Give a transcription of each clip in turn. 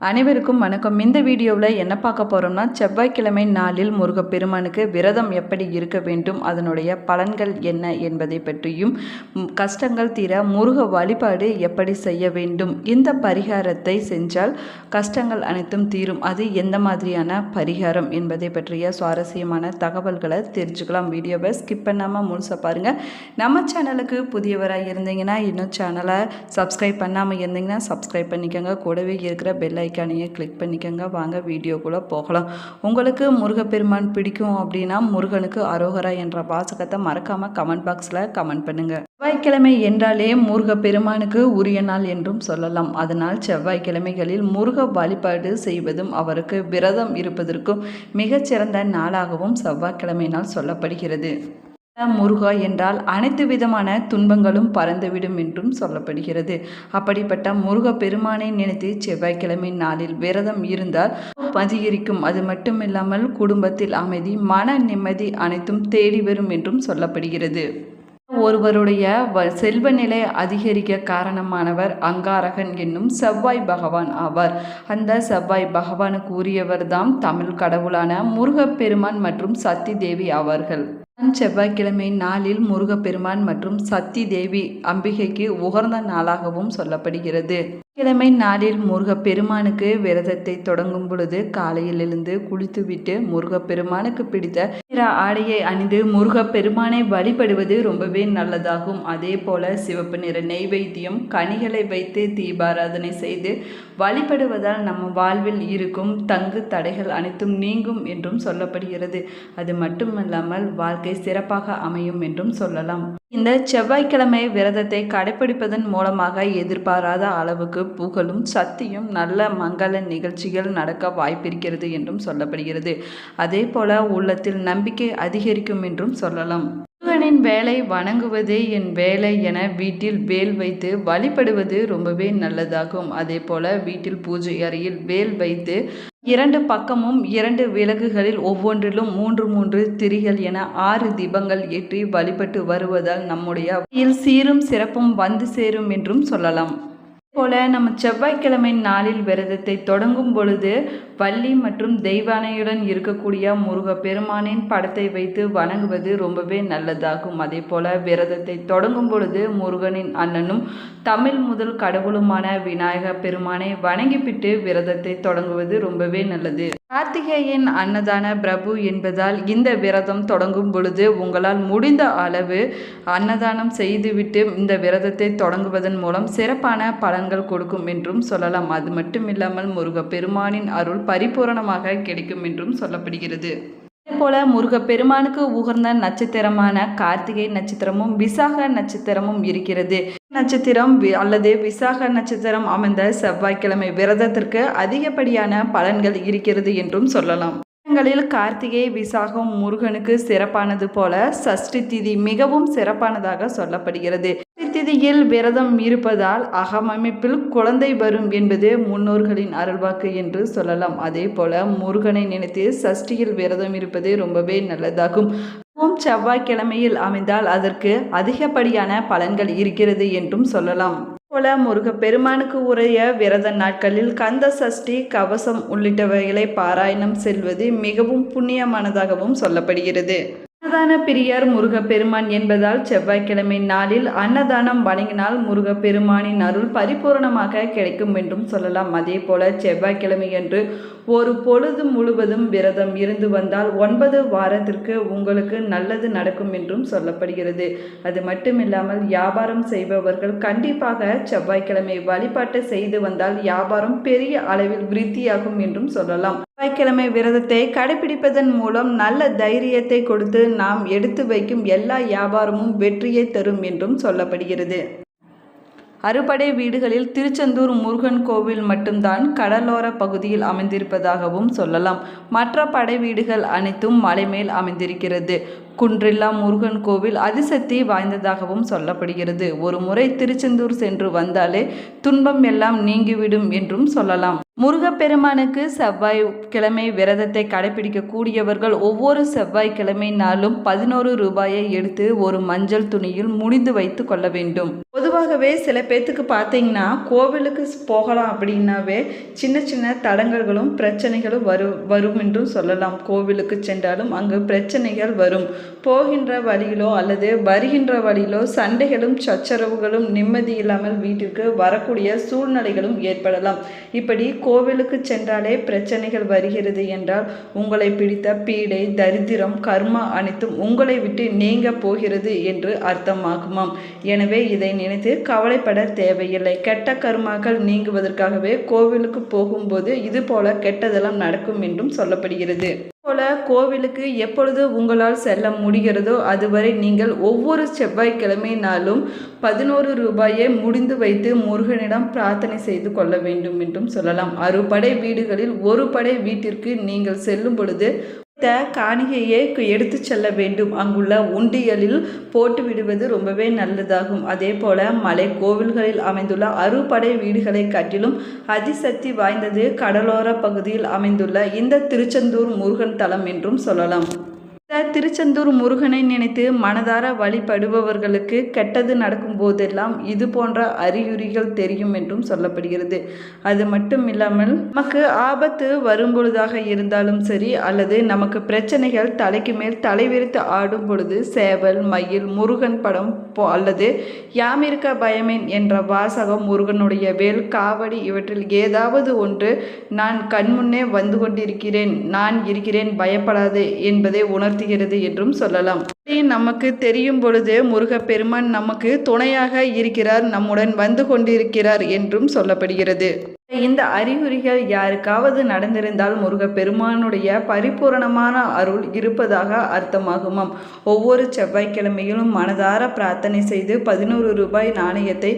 அனைவருக்கும் வணக்கம். இந்த வீடியோவில் என்ன பார்க்க போகிறோம்னா செவ்வாய்க்கிழமை நாளில் முருகப்பெருமானுக்கு விரதம் எப்படி இருக்க வேண்டும் அதனுடைய பலன்கள் என்ன என்பதை பற்றியும் கஷ்டங்கள் தீர முருக வழிபாடு எப்படி செய்ய வேண்டும் இந்த பரிகாரத்தை செஞ்சால் கஷ்டங்கள் அனைத்தும் தீரும் அது எந்த மாதிரியான பரிகாரம் என்பதை பற்றிய சுவாரஸ்யமான தகவல்களை தெரிஞ்சுக்கலாம். வீடியோவை ஸ்கிப் பண்ணாமல் முழுசாக பாருங்கள் நம்ம சேனலுக்கு புதியவராக இருந்தீங்கன்னா இன்னும் சேனலை சப்ஸ்கிரைப் பண்ணாமல் இருந்தீங்கன்னா சப்ஸ்கிரைப் பண்ணிக்கோங்க. கூடவே இருக்கிற பெல்லை ஐக்கானையே கிளிக் பண்ணிக்கோங்க. வாங்க வீடியோக்குள்ளே போகலாம். உங்களுக்கு முருகப்பெருமான் பிடிக்கும் அப்படின்னா முருகனுக்கு அரோகரா என்ற வாசகத்தை மறக்காமல் கமெண்ட் பாக்ஸில் கமெண்ட் பண்ணுங்கள் செவ்வாய்க்கிழமை என்றாலே முருகப்பெருமானுக்கு உரிய நாள் என்றும் சொல்லலாம். அதனால் செவ்வாய்க்கிழமைகளில் முருக வழிபாடு செய்வதும் அவருக்கு விரதம் இருப்பதற்கும் மிகச்சிறந்த நாளாகவும் செவ்வாய்க்கிழமை நாள் சொல்லப்படுகிறது. முருகா என்றால் அனைத்து விதமான துன்பங்களும் பறந்துவிடும் என்றும் சொல்லப்படுகிறது. அப்படிப்பட்ட முருக பெருமானை நினைத்து செவ்வாய்க்கிழமை நாளில் விரதம் இருந்தால் அதிகரிக்கும் அது மட்டுமில்லாமல் குடும்பத்தில் அமைதி மன நிம்மதி அனைத்தும் தேடி வரும் என்றும் சொல்லப்படுகிறது. ஒருவருடைய வ- செல்வ நிலை அதிகரிக்க காரணமானவர் அங்காரகன் என்னும் செவ்வாய் பகவான் ஆவார். அந்த செவ்வாய் பகவானுக்கு உரியவர்தாம் தமிழ் கடவுளான முருகப்பெருமான் மற்றும் சத்தி தேவி ஆவார்கள். செவ்வாய்க்கிழமை நாளில் முருகப்பெருமான் மற்றும் சக்தி தேவி அம்பிகைக்கு உகர்ந்த நாளாகவும் சொல்லப்படுகிறது. கிழமை நாளில் முருகப்பெருமானுக்கு விரதத்தை தொடங்கும் பொழுது காலையில் எழுந்து குளித்துவிட்டு முருகப்பெருமானுக்கு பிடித்த நிற ஆடையை அணிந்து முருகப்பெருமானை வழிபடுவது ரொம்பவே நல்லதாகும். அதே போல சிவப்பு நிற நெய்வேத்தியம் கனிகளை வைத்து தீபாராதனை செய்து வழிபடுவதால் நம்ம வாழ்வில் இருக்கும் தங்கு தடைகள் அனைத்தும் நீங்கும் என்றும் சொல்லப்படுகிறது. அது மட்டுமல்லாமல் வாழ்க்கை சிறப்பாக அமையும் என்றும் சொல்லலாம். இந்த செவ்வாய்க்கிழமை விரதத்தை கடைபிடிப்பதன் மூலமாக எதிர்பாராத அளவுக்கு புகழும் சக்தியும் நல்ல மங்கள நிகழ்ச்சிகள் நடக்க வாய்ப்பிருக்கிறது என்றும் சொல்லப்படுகிறது. அதே போல உள்ளத்தில் நம்பிக்கை அதிகரிக்கும் என்றும் சொல்லலாம். முருகனின் வேலை வணங்குவதே என் வேலை என வீட்டில் வேல் வைத்து வழிபடுவது ரொம்பவே நல்லதாகும். அதே போல வீட்டில் பூஜை அறையில் வேல் வைத்து இரண்டு பக்கமும் இரண்டு விளக்குகளில் ஒவ்வொன்றிலும் மூன்று மூன்று திரிகள் என ஆறு தீபங்கள் ஏற்றி வழிபட்டு வருவதால் நம்முடைய சீரும் சிறப்பும் வந்து சேரும் என்றும் சொல்லலாம். போல நம்ம செவ்வாய்க்கிழமை நாளில் விரதத்தை தொடங்கும் பொழுது வள்ளி மற்றும் தெய்வானையுடன் இருக்கக்கூடிய முருக பெருமானின் படத்தை வைத்து வணங்குவது ரொம்பவே நல்லதாகும். அதே போல விரதத்தை தொடங்கும் பொழுது முருகனின் அண்ணனும் தமிழ் முதல் கடவுளுமான விநாயக பெருமானை வணங்கிவிட்டு விரதத்தை தொடங்குவது ரொம்பவே நல்லது. கார்த்திகேயன் அன்னதான பிரபு என்பதால் இந்த விரதம் தொடங்கும் பொழுது உங்களால் முடிந்த அளவு அன்னதானம் செய்துவிட்டு இந்த விரதத்தை தொடங்குவதன் மூலம் சிறப்பான பலன்கள் கொடுக்கும் என்றும் சொல்லலாம். அது மட்டுமில்லாமல் முருக பெருமானின் அருள் பரிபூரணமாக கிடைக்கும் என்றும் சொல்லப்படுகிறது. அதேபோல முருகப்பெருமானுக்கு உகர்ந்த நட்சத்திரமான கார்த்திகை நட்சத்திரமும் விசாக நட்சத்திரமும் இருக்கிறது. நட்சத்திரம் வி- அல்லது விசாக நட்சத்திரம் அமைந்த செவ்வாய்க்கிழமை விரதத்திற்கு அதிகப்படியான பலன்கள் இருக்கிறது என்றும் சொல்லலாம். ங்களில் கார்த்திகை விசாகம் முருகனுக்கு சிறப்பானது போல சஷ்டி திதி மிகவும் சிறப்பானதாக சொல்லப்படுகிறது. சஷ்டி திதியில் விரதம் இருப்பதால் அகமமைப்பில் குழந்தை வரும் என்பது முன்னோர்களின் அருள்வாக்கு என்று சொல்லலாம். அதே போல முருகனை நினைத்து சஷ்டியில் விரதம் இருப்பது ரொம்பவே நல்லதாகும். செவ்வாய்க்கிழமையில் அமைந்தால் அதற்கு அதிகப்படியான பலன்கள் இருக்கிறது என்றும் சொல்லலாம். போல முருகப்பெருமானுக்கு உரிய விரத நாட்களில் கந்த சஷ்டி கவசம் உள்ளிட்டவைகளை பாராயணம் செல்வது மிகவும் புண்ணியமானதாகவும் சொல்லப்படுகிறது. அன்னதான பிரியார் முருகப்பெருமான் என்பதால் செவ்வாய்க்கிழமை நாளில் அன்னதானம் வணங்கினால் முருகப்பெருமானின் அருள் பரிபூரணமாக கிடைக்கும் என்றும் சொல்லலாம். அதே போல செவ்வாய்க்கிழமையன்று ஒரு பொழுது முழுவதும் விரதம் இருந்து வந்தால் ஒன்பது வாரத்திற்கு உங்களுக்கு நல்லது நடக்கும் என்றும் சொல்லப்படுகிறது. அது மட்டுமில்லாமல் வியாபாரம் செய்பவர்கள் கண்டிப்பாக செவ்வாய்க்கிழமை வழிபாட்டை செய்து வந்தால் வியாபாரம் பெரிய அளவில் விருத்தியாகும் என்றும் சொல்லலாம். செவ்வாய்க்கிழமை விரதத்தை கடைபிடிப்பதன் மூலம் நல்ல தைரியத்தை கொடுத்து நாம் எடுத்து வைக்கும் எல்லா வியாபாரமும் வெற்றியை தரும் என்றும் சொல்லப்படுகிறது. அறுபடை வீடுகளில் திருச்செந்தூர் முருகன் கோவில் மட்டும்தான் கடலோர பகுதியில் அமைந்திருப்பதாகவும் சொல்லலாம். மற்ற படை வீடுகள் அனைத்தும் மலை மேல் அமைந்திருக்கிறது. குன்றில்லா முருகன் கோவில் அதிசக்தி வாய்ந்ததாகவும் சொல்லப்படுகிறது. ஒரு முறை திருச்செந்தூர் சென்று வந்தாலே துன்பம் எல்லாம் நீங்கிவிடும் என்றும் சொல்லலாம். முருகப்பெருமானுக்கு செவ்வாய் கிழமை விரதத்தை கடைபிடிக்கக்கூடியவர்கள் ஒவ்வொரு செவ்வாய் கிழமை நாளும் பதினோரு ரூபாயை எடுத்து ஒரு மஞ்சள் துணியில் முடிந்து வைத்து கொள்ள வேண்டும். பொது பொதுவாகவே சில பேர்த்துக்கு பார்த்தீங்கன்னா கோவிலுக்கு போகலாம் அப்படின்னாவே சின்ன சின்ன தடங்கல்களும் பிரச்சனைகளும் வரும் வரும் என்றும் சொல்லலாம். கோவிலுக்கு சென்றாலும் அங்கு பிரச்சனைகள் வரும். போகின்ற வழியிலோ அல்லது வருகின்ற வழியிலோ சண்டைகளும் சச்சரவுகளும் நிம்மதி இல்லாமல் வீட்டிற்கு வரக்கூடிய சூழ்நிலைகளும் ஏற்படலாம். இப்படி கோவிலுக்கு சென்றாலே பிரச்சனைகள் வருகிறது என்றால் உங்களை பிடித்த பீடை தரித்திரம் கர்மா அனைத்தும் உங்களை விட்டு நீங்க போகிறது என்று அர்த்தமாகுமாம். எனவே இதை நினைத்து கவலைப்பட தேவையில்லை. கெட்ட கர்மாக்கள் நீங்குவதற்காகவே கோவிலுக்கு போகும்போது இது போல கெட்டதெல்லாம் நடக்கும் என்றும் சொல்லப்படுகிறது. போல கோவிலுக்கு எப்பொழுது உங்களால் செல்ல முடிகிறதோ அதுவரை நீங்கள் ஒவ்வொரு செவ்வாய்க்கிழமை நாளும் பதினோரு ரூபாயை முடிந்து வைத்து முருகனிடம் பிரார்த்தனை செய்து கொள்ள வேண்டும் என்றும் சொல்லலாம். அறுபடை வீடுகளில் ஒரு படை வீட்டிற்கு நீங்கள் செல்லும் பொழுது காணிகையை எடுத்து செல்ல வேண்டும். அங்குள்ள உண்டியலில் போட்டு விடுவது ரொம்பவே நல்லதாகும். அதே போல மலை கோவில்களில் அமைந்துள்ள அறுபடை வீடுகளை காட்டிலும் அதிசக்தி வாய்ந்தது கடலோர பகுதியில் அமைந்துள்ள இந்த திருச்செந்தூர் முருகன் தலம் என்றும் சொல்லலாம். திருச்செந்தூர் முருகனை நினைத்து மனதார வழிபடுபவர்களுக்கு கெட்டது நடக்கும் போதெல்லாம் இது போன்ற அறிகுறிகள் தெரியும் என்றும் சொல்லப்படுகிறது. அது மட்டும் இல்லாமல் நமக்கு ஆபத்து வரும்பொழுதாக இருந்தாலும் சரி அல்லது நமக்கு பிரச்சனைகள் தலைக்கு மேல் தலைவிரித்து ஆடும் பொழுது சேவல் மயில் முருகன் படம் போ அல்லது யாமிருக்க பயமேன் என்ற வாசகம் முருகனுடைய வேல் காவடி இவற்றில் ஏதாவது ஒன்று நான் கண்முன்னே வந்து கொண்டிருக்கிறேன் நான் இருக்கிறேன் பயப்படாதே என்பதை உணர்த்துகிறது என்றும் சொல்லலாம். நமக்கு தெரியும் பொழுது முருகப்பெருமான் நமக்கு துணையாக இருக்கிறார் நம்முடன் வந்து கொண்டிருக்கிறார் என்றும் சொல்லப்படுகிறது. இந்த அறிகுறிகள் யாருக்காவது நடந்திருந்தால் முருகப்பெருமானுடைய பரிபூரணமான அருள் இருப்பதாக அர்த்தமாகுமாம். ஒவ்வொரு செவ்வாய்க்கிழமையிலும் மனதார பிரார்த்தனை செய்து பதினோரு ரூபாய் நாணயத்தை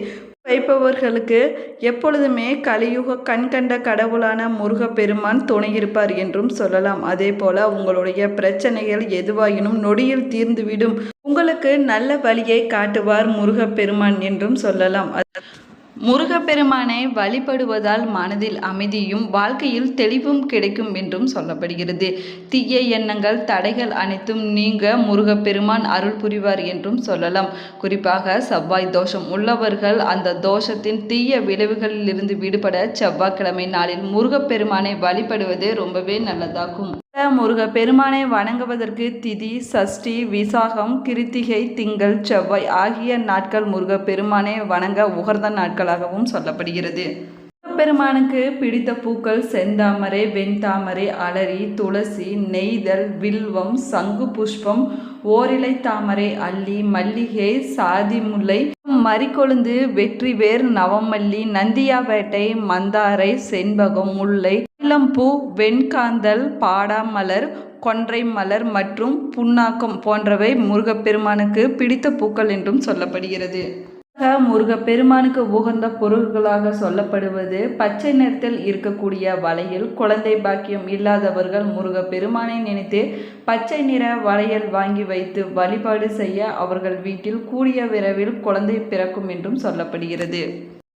வைப்பவர்களுக்கு எப்பொழுதுமே கலியுக கண்கண்ட கடவுளான முருகப்பெருமான் துணையிருப்பார் என்றும் சொல்லலாம். அதே போல உங்களுடைய பிரச்சனைகள் எதுவாயினும் நொடியில் தீர்ந்துவிடும். உங்களுக்கு நல்ல வழியை காட்டுவார் முருகப்பெருமான் என்றும் சொல்லலாம். முருகப்பெருமானை வழிபடுவதால் மனதில் அமைதியும் வாழ்க்கையில் தெளிவும் கிடைக்கும் என்றும் சொல்லப்படுகிறது. தீய எண்ணங்கள் தடைகள் அனைத்தும் நீங்க முருகப்பெருமான் அருள் புரிவார் என்றும் சொல்லலாம். குறிப்பாக செவ்வாய் தோஷம் உள்ளவர்கள் அந்த தோஷத்தின் தீய விளைவுகளிலிருந்து விடுபட செவ்வாய்க்கிழமை நாளில் முருகப்பெருமானை வழிபடுவது ரொம்பவே நல்லதாகும். முருக பெருமானை வணங்குவதற்கு திதி சஷ்டி விசாகம் கிருத்திகை திங்கள் செவ்வாய் ஆகிய நாட்கள் முருக பெருமானை வணங்க உகர்ந்த நாட்களாகவும் சொல்லப்படுகிறது. பெருமானுக்கு பிடித்த பூக்கள் செந்தாமரை வெண்தாமரை அலரி துளசி நெய்தல் வில்வம் சங்கு புஷ்பம் ஓரிலை தாமரை அள்ளி மல்லிகை சாதி முல்லை மறிக்கொழுந்து வெற்றிவேர் நவமல்லி நந்தியாவேட்டை மந்தாரை செண்பகம் முல்லை இளம்பூ வெண்காந்தல் பாடாமலர் கொன்றை மலர் மற்றும் புண்ணாக்கம் போன்றவை முருகப்பெருமானுக்கு பிடித்த பூக்கள் என்றும் சொல்லப்படுகிறது. முருகப்பெருமானுக்கு உகந்த பொருள்களாக சொல்லப்படுவது பச்சை நிறத்தில் இருக்கக்கூடிய வளையல் குழந்தை பாக்கியம் இல்லாதவர்கள் முருகப்பெருமானை நினைத்து பச்சை நிற வளையல் வாங்கி வைத்து வழிபாடு செய்ய அவர்கள் வீட்டில் கூடிய விரைவில் குழந்தை பிறக்கும் என்றும் சொல்லப்படுகிறது.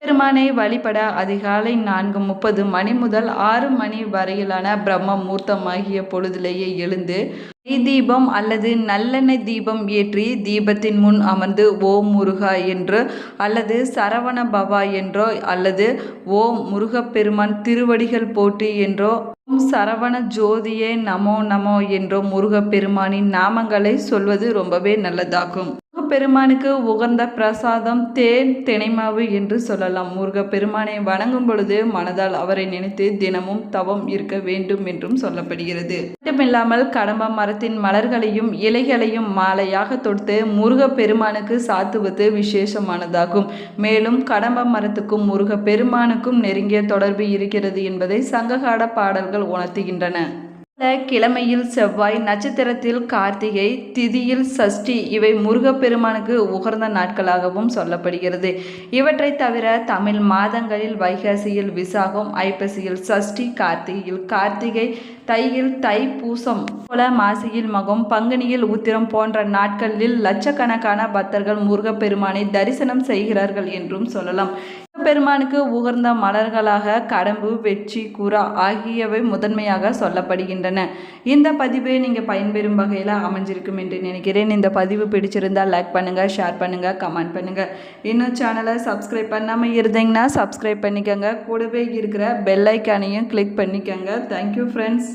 பெருமானை வழிபட அதிகாலை நான்கு முப்பது மணி முதல் ஆறு மணி வரையிலான பிரம்ம மூர்த்தமாகிய பொழுதிலேயே எழுந்து நெய் தீபம் அல்லது நல்லெண்ணெய் தீபம் ஏற்றி தீபத்தின் முன் அமர்ந்து ஓம் முருகா என்று அல்லது சரவண பவா என்றோ அல்லது ஓம் முருகப்பெருமான் திருவடிகள் போட்டி என்றோ ஓம் சரவண ஜோதியே நமோ நமோ என்றோ முருகப்பெருமானின் நாமங்களை சொல்வது ரொம்பவே நல்லதாகும். முருகப்பெருமானுக்கு உகந்த பிரசாதம் தேன் தினைமாவு என்று சொல்லலாம். முருகப்பெருமானை வணங்கும் பொழுது மனதால் அவரை நினைத்து தினமும் தவம் இருக்க வேண்டும் என்றும் சொல்லப்படுகிறது. மட்டுமில்லாமல் கடம்ப மரத்தின் மலர்களையும் இலைகளையும் மாலையாக தொடுத்து முருகப்பெருமானுக்கு சாத்துவது விசேஷமானதாகும். மேலும் கடம்ப மரத்துக்கும் முருகப்பெருமானுக்கும் நெருங்கிய தொடர்பு இருக்கிறது என்பதை சங்ககால பாடல்கள் உணர்த்துகின்றன. கிழமையில் செவ்வாய் நட்சத்திரத்தில் கார்த்திகை திதியில் சஷ்டி இவை முருகப்பெருமானுக்கு உகர்ந்த நாட்களாகவும் சொல்லப்படுகிறது. இவற்றை தவிர தமிழ் மாதங்களில் வைகாசியில் விசாகம் ஐப்பசியில் சஷ்டி கார்த்திகையில் கார்த்திகை தையில் தை பூசம் போல மாசியில் மகம் பங்குனியில் உத்திரம் போன்ற நாட்களில் லட்சக்கணக்கான பக்தர்கள் முருகப்பெருமானை தரிசனம் செய்கிறார்கள் என்றும் சொல்லலாம். பெருமானுக்கு உகர்ந்த மலர்களாக கடம்பு வெற்றி குரா ஆகியவை முதன்மையாக சொல்லப்படுகின்றன. இந்த பதிவு நீங்கள் பயன்பெறும் வகையில் அமைஞ்சிருக்கும் என்று நினைக்கிறேன். இந்த பதிவு பிடிச்சிருந்தால் லைக் பண்ணுங்கள் ஷேர் பண்ணுங்கள் கமெண்ட் பண்ணுங்கள் இன்னும் சேனலை சப்ஸ்கிரைப் பண்ணாமல் இருந்தீங்கன்னா சப்ஸ்கிரைப் பண்ணிக்கோங்க. கூடவே இருக்கிற பெல் ஐக்கானையும் கிளிக் பண்ணிக்கோங்க. Thank you friends